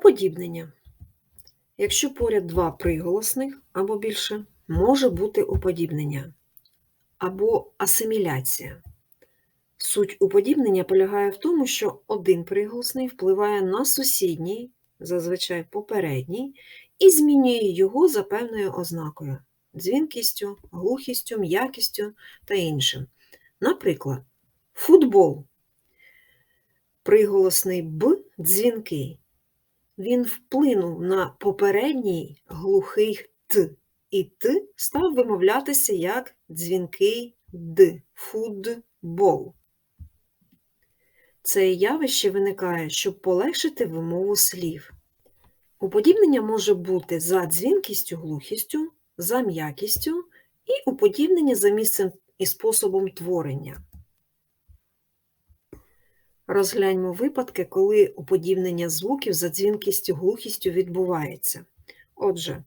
Уподібнення. Якщо поряд два приголосних або більше, може бути уподібнення або асиміляція. Суть уподібнення полягає в тому, що один приголосний впливає на сусідній, зазвичай попередній, і змінює його за певною ознакою дзвінкістю, глухістю, м'якістю та іншим. Наприклад, футбол. Приголосний Б дзвінкий. Він вплинув на попередній глухий Т, і Т став вимовлятися як дзвінкий Д футбол. Це явище виникає, щоб полегшити вимову слів. Уподібнення може бути за дзвінкістю, глухістю, за м'якістю і уподібнення за місцем і способом творення. Розгляньмо випадки, коли уподібнення звуків за дзвінкістю, глухістю відбувається. Отже,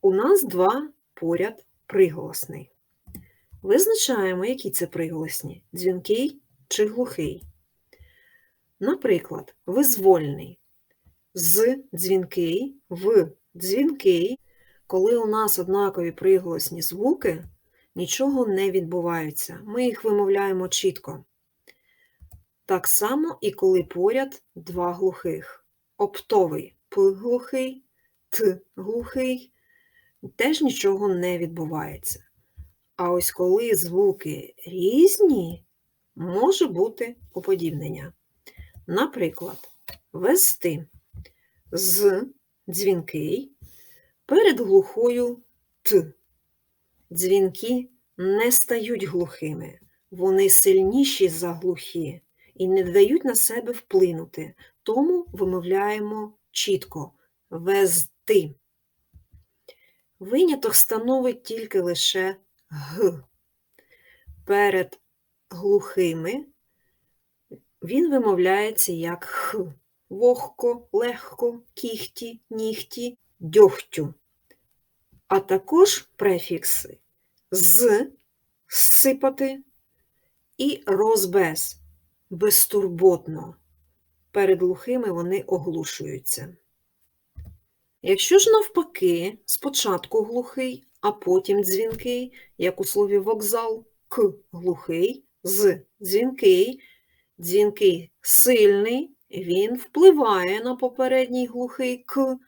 у нас два поряд приголосний. Визначаємо, які це приголосні дзвінкий чи глухий. Наприклад, визвольний з дзвінкий в дзвінкий, коли у нас однакові приголосні звуки, нічого не відбувається. Ми їх вимовляємо чітко. Так само і коли поряд два глухих. Оптовий П глухий, Т глухий, теж нічого не відбувається. А ось коли звуки різні, може бути уподібнення. Наприклад, вести з дзвінкий перед глухою Т. Дзвінки не стають глухими, вони сильніші за глухі і не дають на себе вплинути, тому вимовляємо чітко везти. Виняток становить тільки лише Г. Перед глухими він вимовляється як Х. Вогко, легко, кіхті, нігті, дьогтю. А також префікси з сипати і розбез безтурботно. Перед глухими вони оглушуються. Якщо ж навпаки, спочатку глухий, а потім дзвінкий, як у слові вокзал, к глухий, з дзвінкий, дзвінкий сильний, він впливає на попередній глухий к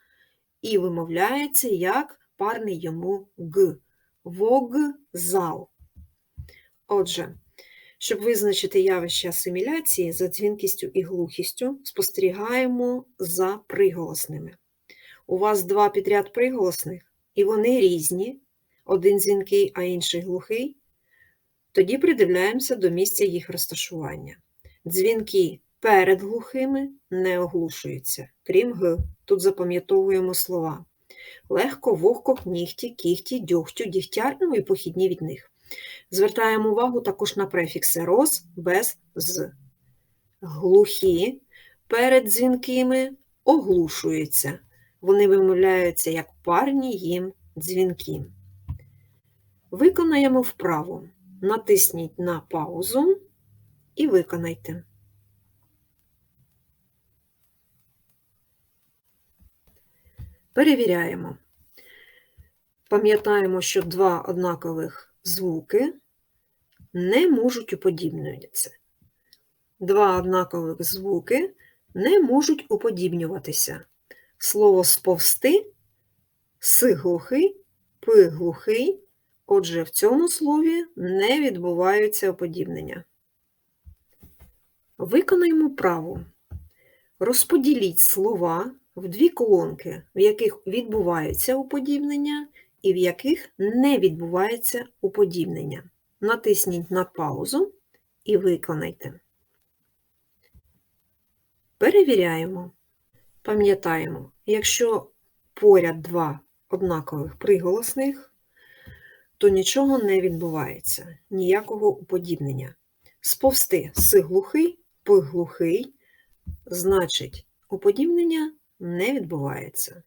і вимовляється як парний йому г. Вокзал. Отже, щоб визначити явище асиміляції за дзвінкістю і глухістю, спостерігаємо за приголосними. У вас два підряд приголосних, і вони різні, один дзвінкий, а інший глухий. Тоді придивляємося до місця їх розташування. Дзвінки перед глухими не оглушуються, крім Г. Тут запам'ятовуємо слова. Легко, вогко, нігті, кіхті, дьогтю, дігтяр, ну і похідні від них. Звертаємо увагу також на префікси роз, без, з. Глухі перед дзвінкими оглушуються. Вони вимовляються як парні їм дзвінки. Виконаємо вправу. Натисніть на паузу і виконайте. Перевіряємо. Пам'ятаємо, що два однакових звуки не можуть уподібнюватися. Два однакових звуки не можуть уподібнюватися. Слово сповзти с глухий, п глухий, отже, в цьому слові не відбуваються уподібнення. Виконаємо праву. Розподіліть слова в дві колонки, в яких відбуваються уподібнення і в яких не відбувається уподібнення. Натисніть на паузу і виконайте. Перевіряємо. Пам'ятаємо, якщо поряд два однакових приголосних, то нічого не відбувається, ніякого уподібнення. Сповзти с глухий, п глухий, значить, уподібнення не відбувається.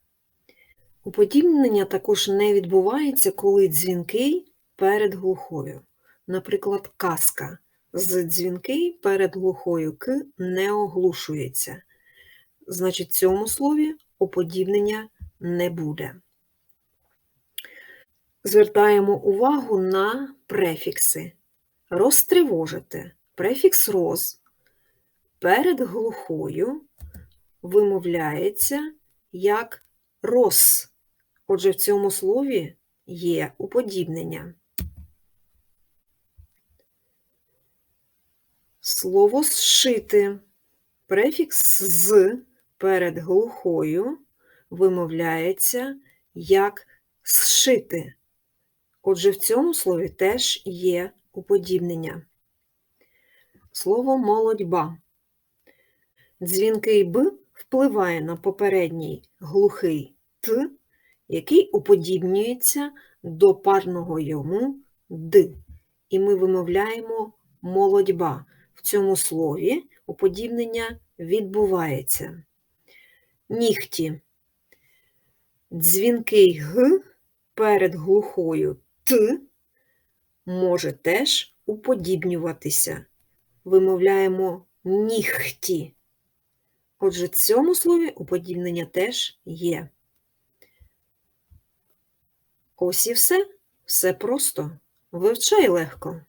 Уподібнення також не відбувається, коли дзвінкий перед глухою. Наприклад, казка з дзвінкий перед глухою К не оглушується. значить в цьому слові уподібнення не буде. Звертаємо увагу на префікси. Розтривожити. Префікс роз перед глухою вимовляється як рос. Отже, в цьому слові є уподібнення. Слово зшити. Префікс з перед глухою вимовляється як зшити. Отже, в цьому слові теж є уподібнення. Слово молодьба. Дзвінкий Б впливає на попередній глухий Т, який уподібнюється до парного йому Д. І ми вимовляємо молодьба. Цьому слові уподібнення відбувається. Нігті. Дзвінкий Г перед глухою Т може теж уподібнюватися. Вимовляємо нігті. Отже, в цьому слові уподібнення теж є. Ось і все. Все просто. Вивчай легко.